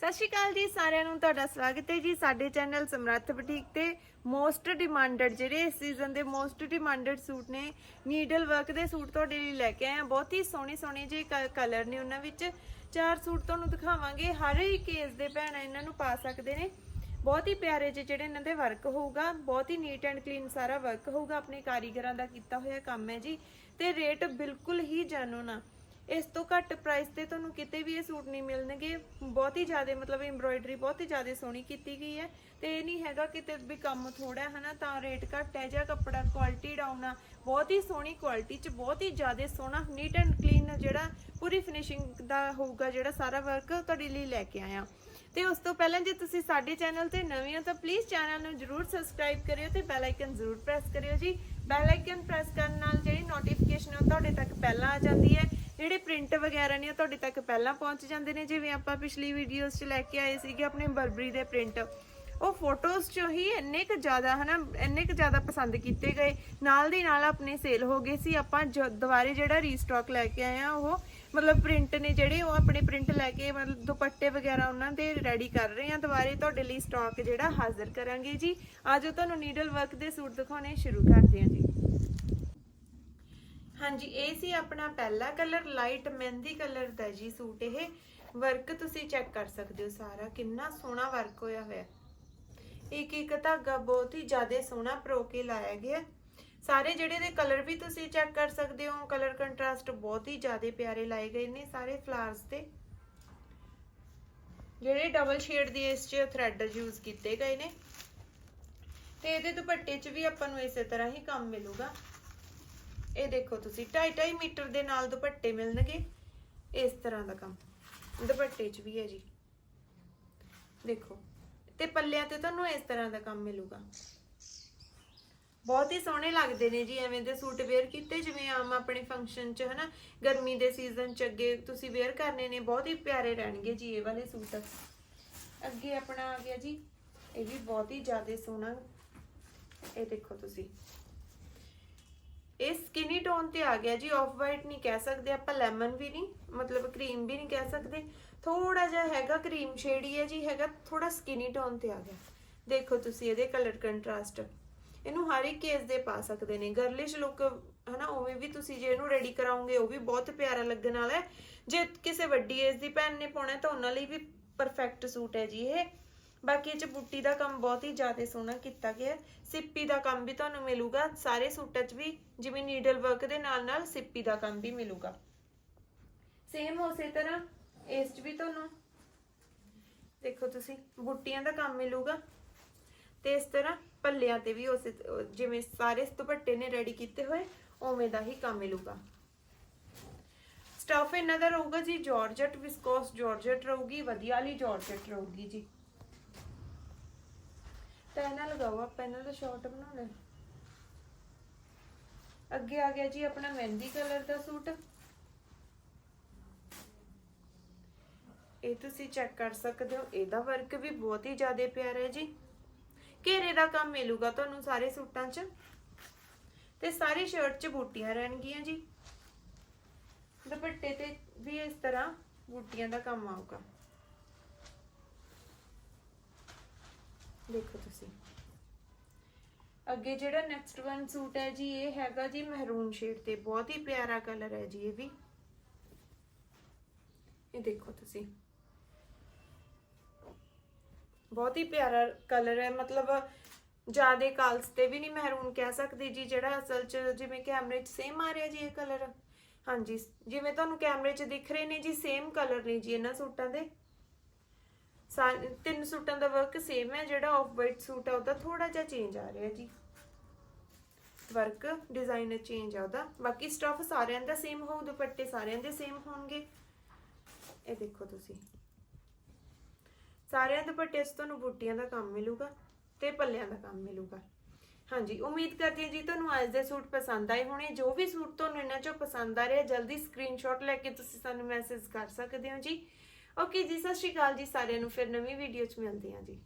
ਸਤਿ ਸ਼੍ਰੀ ਅਕਾਲ ਜੀ, ਸਾਰਿਆਂ ਨੂੰ ਤੁਹਾਡਾ ਸਵਾਗਤ ਹੈ ਜੀ ਸਾਡੇ ਚੈਨਲ ਸਮਰੱਥ ਬੁਟੀਕ ਤੇ ਮੋਸਟ ਡਿਮਾਂਡਡ ਜਿਹੜੇ ਇਸ ਸੀਜ਼ਨ ਦੇ ਮੋਸਟ ਡਿਮਾਂਡਡ ਸੂਟ ਨੇ ਨੀਡਲ ਵਰਕ ਦੇ ਸੂਟ ਤੁਹਾਡੇ ਲਈ ਲੈ ਕੇ ਆਏ ਆ ਬਹੁਤ ਹੀ ਸੋਹਣੇ ਸੋਹਣੇ ਜਿਹੇ ਕਲਰ ਨੇ ਉਹਨਾਂ ਵਿੱਚ। ਚਾਰ ਸੂਟ ਤੁਹਾਨੂੰ ਦਿਖਾਵਾਂਗੇ। ਹਰ ਇੱਕ ਕੇਸ ਦੇ ਭੈਣਾਂ ਇਹਨਾਂ ਨੂੰ ਪਾ ਸਕਦੇ ਨੇ। ਬਹੁਤ ਹੀ ਪਿਆਰੇ ਜਿਹੇ ਜਿਹੜੇ ਇਹਨਾਂ ਦੇ ਵਰਕ ਹੋਊਗਾ। ਬਹੁਤ ਹੀ ਨੀਟ ਐਂਡ ਕਲੀਨ ਸਾਰਾ ਵਰਕ ਹੋਊਗਾ। ਆਪਣੇ ਕਾਰੀਗਰਾਂ ਦਾ ਕੀਤਾ ਹੋਇਆ ਕੰਮ ਹੈ ਜੀ। ਤੇ ਰੇਟ ਬਿਲਕੁਲ ਹੀ ਜਾਨੋ ਨਾ ਇਸ ਤੋਂ ਘੱਟ ਪ੍ਰਾਈਸ ਤੇ ਤੁਹਾਨੂੰ ਕਿਤੇ ਵੀ ਇਹ ਸੂਟ ਨਹੀਂ ਮਿਲਣਗੇ। ਬਹੁਤ ਹੀ ਜ਼ਿਆਦਾ ਮਤਲਬ ਐਮਬ੍ਰੋਇਡਰੀ ਬਹੁਤ ਹੀ ਜ਼ਿਆਦਾ ਸੋਹਣੀ ਕੀਤੀ ਗਈ ਹੈ। ਤੇ ਇਹ ਨਹੀਂ ਹੈਗਾ ਕਿਤੇ ਵੀ ਕੰਮ ਥੋੜਾ ਹੈ ਨਾ, ਤਾਂ ਰੇਟ ਘੱਟ ਹੈ। ਜਾਂ ਕੱਪੜਾ ਕੁਆਲਿਟੀ ਡਾਊਨ ਆ। ਬਹੁਤ ਹੀ ਸੋਹਣੀ ਕੁਆਲਿਟੀ ਚ ਬਹੁਤ ਹੀ ਜ਼ਿਆਦਾ ਸੋਹਣਾ ਨੀਟ ਐਂਡ ਕਲੀਨ ਜਿਹੜਾ ਪੂਰੀ ਫਿਨਿਸ਼ਿੰਗ ਦਾ ਹੋਊਗਾ, ਜਿਹੜਾ ਸਾਰਾ ਵਰਕ ਤੁਹਾਡੇ ਲਈ ਲੈ ਕੇ ਆਇਆ। ਤੇ ਉਸ ਤੋਂ ਪਹਿਲਾਂ ਜੇ ਤੁਸੀਂ ਸਾਡੇ ਚੈਨਲ ਤੇ ਨਵੇਂ ਹੋ ਤਾਂ ਪਲੀਜ਼ ਚੈਨਲ ਨੂੰ ਜਰੂਰ ਸਬਸਕ੍ਰਾਈਬ ਕਰਿਓ ਤੇ ਬੈਲ ਆਈਕਨ ਜ਼ਰੂਰ ਪ੍ਰੈਸ ਕਰਿਓ ਜੀ। ਬੈਲ ਆਈਕਨ ਪ੍ਰੈਸ ਕਰਨ ਨਾਲ ਜਿਹੜੀ ਨੋਟੀਫਿਕੇਸ਼ਨ ਉਹ ਤੁਹਾਡੇ ਤੱਕ ਪਹਿਲਾਂ ਆ ਜਾਂਦੀ ਹੈ। ਜਿਹੜੇ ਪ੍ਰਿੰਟ ਵਗੈਰਾ ਨੇ ਉਹ ਤੁਹਾਡੇ ਤੱਕ ਪਹਿਲਾਂ ਪਹੁੰਚ ਜਾਂਦੇ ਨੇ, ਜਿਵੇਂ ਆਪਾਂ ਪਿਛਲੀ ਵੀਡੀਓਜ਼ 'ਚ ਲੈ ਕੇ ਆਏ ਸੀਗੇ ਆਪਣੇ ਬਰਬਰੀ ਦੇ ਪ੍ਰਿੰਟ ਉਹ ਫੋਟੋਜ਼ 'ਚ ਹੀ ਇੰਨੇ ਕੁ ਜ਼ਿਆਦਾ ਹਨਾ, ਇੰਨੇ ਕੁ ਜ਼ਿਆਦਾ ਪਸੰਦ ਕੀਤੇ ਗਏ। ਨਾਲ ਦੀ ਨਾਲ ਆਪਣੇ ਸੇਲ ਹੋ ਗਏ ਸੀ। ਆਪਾਂ ਜ- ਦੁਬਾਰੇ ਜਿਹੜਾ ਰੀਸਟਾਕ ਲੈ ਕੇ ਆਏ ਆ ਉਹ ਮਤਲਬ ਪ੍ਰਿੰਟ ਨੇ ਜਿਹੜੇ, ਉਹ ਆਪਣੇ ਪ੍ਰਿੰਟ ਲੈ ਕੇ ਮਤਲਬ ਦੁਪੱਟੇ ਵਗੈਰਾ ਉਹਨਾਂ ਦੇ ਰੈਡੀ ਕਰ ਰਹੇ ਆ ਦੁਬਾਰੇ ਤੁਹਾਡੇ ਲਈ ਸਟਾਕ ਜਿਹੜਾ ਹਾਜ਼ਰ ਕਰਾਂਗੇ ਜੀ। ਆਜੋ ਤੁਹਾਨੂੰ ਨੀਡਲ ਵਰਕ ਦੇ ਸੂਟ ਦਿਖਾਉਣੇ ਸ਼ੁਰੂ ਕਰਦੇ ਹਾਂ ਜੀ। ਹਾਂਜੀ, ਇਹ ਸੀ ਆਪਣਾ ਪਹਿਲਾ ਕਲਰ ਲਾਈਟ ਮਹਿੰਦੀ ਕਲਰ ਦਾ ਜੀ ਸੂਟ ਇਹ। ਵਰਕ ਤੁਸੀਂ ਚੈੱਕ ਕਰ ਸਕਦੇ ਹੋ ਸਾਰਾ, ਕਿੰਨਾ ਸੋਹਣਾ ਵਰਕ ਹੋਇਆ ਹੋਇਆ। ਇੱਕ ਇੱਕ ਧਾਗਾ ਬਹੁਤ ਹੀ ਜ਼ਿਆਦਾ ਸੋਹਣਾ ਪਰੋ ਕੇ ਲਾਇਆ ਗਿਆ। ਸਾਰੇ ਜਿਹੜੇ ਦੇ ਕਲਰ ਵੀ ਤੁਸੀਂ ਚੈੱਕ ਕਰ ਸਕਦੇ ਹੋ ਕਲਰ ਕੰਟਰਾਸਟ ਬਹੁਤ ਹੀ ਜ਼ਿਆਦਾ ਪਿਆਰੇ ਲਾਏ ਗਏ ਨੇ ਸਾਰੇ ਫਲਾਵਰਸ ਤੇ। ਜਿਹੜੇ ਡਬਲ ਸ਼ੇਡ ਦੀ ਇਸ 'ਚ ਥ੍ਰੈਡ ਯੂਜ਼ ਕੀਤੇ ਗਏ ਨੇ। ਤੇ ਇਹਦੇ ਦੁਪੱਟੇ 'ਚ ਵੀ ਆਪਾਂ ਨੂੰ ਇਸੇ ਤਰ੍ਹਾਂ ਹੀ ਕੰਮ ਮਿਲੂਗਾ। ਇਹ ਦੇਖੋ ਤੁਸੀਂ 2.5 ਮੀਟਰ ਦੇ ਨਾਲ ਦੁਪੱਟੇ ਮਿਲਣਗੇ ਇਸ ਤਰ੍ਹਾਂ ਦਾ ਕੰਮ। ਦੁਪੱਟੇ 'ਚ ਵੀ ਹੈ ਜੀ। ਦੇਖੋ, ਤੇ ਪੱਲਿਆਂ ਤੇ ਤੁਹਾਨੂੰ ਇਸ ਤਰ੍ਹਾਂ ਦਾ ਕੰਮ ਮਿਲੂਗਾ। ਬਹੁਤ ਹੀ ਸੋਹਣੇ ਲੱਗਦੇ ਨੇ ਜੀ, ਐਵੇਂ ਦੇ ਸੂਟ ਵੇਅਰ ਕੀਤੇ, ਜਿਵੇਂ ਆਮ ਆਪਣੇ ਫੰਕਸ਼ਨ 'ਚ, ਹਨਾ, ਗਰਮੀ ਦੇ ਸੀਜ਼ਨ 'ਚ ਅੱਗੇ ਤੁਸੀਂ ਵੇਅਰ ਕਰਨੇ ਨੇ, ਬਹੁਤ ਹੀ ਪਿਆਰੇ ਰਹਿਣਗੇ ਜੀ ਇਹ ਵਾਲੇ ਸੂਟ। ਅੱਗੇ ਆਪਣਾ ਆ ਗਿਆ ਜੀ, ਇਹ ਵੀ ਬਹੁਤ ਹੀ ਜ਼ਿਆਦਾ ਸੋਹਣਾ। ਇਹ ਦੇਖੋ ਤੁਸੀਂ ਇਹ ਸਕਿਨੀ ਟੋਨ ਤੇ ਆ ਗਿਆ ਜੀ ਆਫ ਵਾਈਟ ਨਹੀਂ ਕਹਿ ਸਕਦੇ ਆਪਾਂ ਲੈਮਨ ਵੀ ਨਹੀਂ, ਮਤਲਬ ਕਰੀਮ ਵੀ ਨਹੀਂ ਕਹਿ ਸਕਦੇ। ਥੋੜਾ ਜਿਹਾ ਹੈਗਾ ਕਰੀਮ ਸ਼ੇਡ ਹੀ ਹੈ ਜੀ, ਹੈਗਾ ਥੋੜਾ ਸਕਿਨੀ ਟੋਨ ਤੇ ਆ ਗਿਆ। ਦੇਖੋ ਤੁਸੀਂ ਇਹਦੇ ਕਲਰ ਕੰਟਰਾਸਟ ਇਹਨੂੰ ਹਰ ਇੱਕ ਕੇਸ ਦੇ ਪਾ ਸਕਦੇ ਨੇ। ਗਰਲਿਸ਼ ਲੁੱਕ ਹਨਾ, ਉਵੇਂ ਵੀ ਤੁਸੀਂ ਜੇ ਇਹਨੂੰ ਰੈਡੀ ਕਰਾਉਂਗੇ ਉਹ ਵੀ ਬਹੁਤ ਪਿਆਰਾ ਲੱਗਣ ਵਾਲਾ ਹੈ। ਜੇ ਕਿਸੇ ਵੱਡੀ ਏਜ ਦੀ ਭੈਣ ਨੇ ਪਾਉਣਾ ਤਾਂ ਉਹਨਾਂ ਲਈ ਵੀ ਪਰਫੈਕਟ ਸੂਟ ਹੈ ਜੀ ਇਹ। ਬਾਕੀ ਇਹ ਚ ਬੁੱਟੀ ਦਾ ਕੰਮ ਬਹੁਤ ਹੀ ਜ਼ਿਆਦਾ ਸੋਹਣਾ ਕੀਤਾ ਗਿਆ ਹੈ। ਸਿੱਪੀ ਦਾ ਕੰਮ ਵੀ ਤੁਹਾਨੂੰ ਮਿਲੂਗਾ। ਸਾਰੇ ਸੂਟਾਂ 'ਚ ਵੀ ਜਿਵੇਂ ਨੀਡਲ ਵਰਕ ਦੇ ਨਾਲ ਨਾਲ ਸਿੱਪੀ ਦਾ ਕੰਮ ਵੀ ਮਿਲੂਗਾ। ਸੇਮ ਉਸੇ ਤਰ੍ਹਾਂ ਇਸ 'ਚ ਵੀ ਤੁਹਾਨੂੰ ਦੇਖੋ ਤੁਸੀਂ, ਬੁੱਟੀਆਂ ਦਾ ਕੰਮ ਮਿਲੂਗਾ। ਤੇ ਇਸ ਤਰ੍ਹਾਂ ਪੱਲਿਆਂ ਤੇ ਵੀ ਉਸੇ ਜਿਵੇਂ ਸਾਰੇ ਦੁਪੱਟੇ ਨੇ ਰੈਡੀ ਕੀਤੇ ਹੋਏ, ਉਵੇਂ ਦਾ ਹੀ ਕੰਮ ਮਿਲੂਗਾ। ਸਟਫ ਇਹਨਾਂ ਦਾ ਰਹੂਗਾ ਜੀ ਜਾਰਜਟ ਵਿਸਕੋਸ ਜਾਰਜਟ ਰਹੂਗੀ, ਵਧੀਆ ਵਾਲੀ ਜਾਰਜਟ ਰਹੂਗੀ ਜੀ। ਪੈਨਾ ਲਗਾਓ ਆਪਾਂ ਇਹਨਾਂ ਦਾ ਸ਼ਾਰਟ ਬਣਾਉਣਾ ਅੱਗੇ ਆ ਗਿਆ ਜੀ ਆਪਣਾ ਮਹਿੰਦੀ ਕਲਰ ਦਾ ਸੂਟ। ਇਹ ਤੁਸੀਂ ਚੈੱਕ ਕਰ ਸਕਦੇ ਹੋ, ਇਹਦਾ ਵਰਕ ਵੀ ਬਹੁਤ ਹੀ ਜ਼ਿਆਦਾ ਪਿਆਰਾ ਹੈ ਜੀ। ਘੇਰੇ ਦਾ ਕੰਮ ਮਿਲੂਗਾ ਤੁਹਾਨੂੰ ਸਾਰੇ ਸੂਟਾਂ 'ਚ। ਤੇ ਸਾਰੀ ਸ਼ਰਟ 'ਚ ਬੂਟੀਆਂ ਰਹਿਣਗੀਆਂ ਜੀ। ਦੁਪੱਟੇ ਤੇ ਵੀ ਇਸ ਤਰ੍ਹਾਂ ਬੂਟੀਆਂ ਦਾ ਕੰਮ ਆਊਗਾ। ਦੇਖੋ ਤੁਸੀਂ। ਅੱਗੇ ਜਿਹੜਾ ਨੈਕਸਟ ਵਨ ਸੂਟ ਹੈ ਜੀ, ਇਹ ਹੈਗਾ ਜੀ ਮਹਿਰੂਨ ਸ਼ੇਡ ਤੇ। ਬਹੁਤ ਹੀ ਪਿਆਰਾ ਕਲਰ ਹੈ ਜੀ ਇਹ ਵੀ। ਇਹ ਦੇਖੋ ਤੁਸੀਂ। ਬਹੁਤ ਹੀ ਪਿਆਰਾ ਕਲਰ ਹੈ। ਮਤਲਬ ਜਿਆਦੇ ਕਾਲਸ ਤੇ ਵੀ ਨਹੀਂ ਮਹਿਰੂਨ ਕਹਿ ਸਕਦੇ ਜੀ, ਜਿਹੜਾ ਅਸਲ 'ਚ ਜਿਵੇਂ ਕੈਮਰੇ 'ਚ ਸੇਮ ਆ ਰਿਹਾ ਜੀ ਇਹ ਕਲਰ ਹਾਂਜੀ, ਜਿਵੇਂ ਤੁਹਾਨੂੰ ਕੈਮਰੇ 'ਚ ਦਿਖ ਰਹੇ ਨੇ ਜੀ ਸੇਮ ਕਲਰ ਨੇ ਜੀ ਇਹਨਾਂ ਸੂਟਾਂ ਦੇ। ਤਿੰਨ ਸੂਟਾਂ ਦਾ ਵਰਕ ਸੇਮ ਹੈ, ਜਿਹੜਾ ਆਫ ਵਾਈਟ ਸੂਟ ਹੈ ਉਹਦਾ ਥੋੜਾ ਜਿਹਾ ਚੇਂਜ ਆ ਰਿਹਾ ਜੀ। ਵਰਕ ਡਿਜ਼ਾਈਨ ਚੇਂਜ ਆ ਉਹਦਾ। ਬਾਕੀ ਸਟਫ ਸਾਰਿਆਂ ਦਾ ਸੇਮ ਹੋਊ, ਦੁਪੱਟੇ ਸਾਰਿਆਂ ਦੇ ਸੇਮ ਹੋਣਗੇ। ਇਹ ਦੇਖੋ ਤੁਸੀਂ। ਸਾਰਿਆਂ ਦੁਪੱਟੇ 'ਚ ਤੁਹਾਨੂੰ ਬੂਟੀਆਂ ਦਾ ਕੰਮ ਮਿਲੂਗਾ ਤੇ ਪੱਲਿਆਂ ਦਾ ਕੰਮ ਮਿਲੂਗਾ। ਹਾਂਜੀ, ਉਮੀਦ ਕਰਦੀ ਹਾਂ ਜੀ ਤੁਹਾਨੂੰ ਅੱਜ ਦੇ ਸੂਟ ਪਸੰਦ ਆਏ ਹੋਣੇ। ਜੋ ਵੀ ਸੂਟ ਤੁਹਾਨੂੰ ਇਹਨਾਂ ਚੋਂ ਪਸੰਦ ਆ ਰਿਹਾ, ਜਲਦੀ ਸਕਰੀਨਸ਼ਾਟ ਲੈ ਕੇ ਤੁਸੀਂ ਸਾਨੂੰ ਮੈਸੇਜ ਕਰ ਸਕਦੇ ਹੋ ਜੀ। ਓਕੇ ਜੀ, ਸਤਿ ਸ਼੍ਰੀ ਅਕਾਲ ਜੀ ਸਾਰਿਆਂ ਨੂੰ, ਫਿਰ ਨਵੀਂ ਵੀਡੀਓ 'ਚ ਮਿਲਦੇ ਹਾਂ ਜੀ।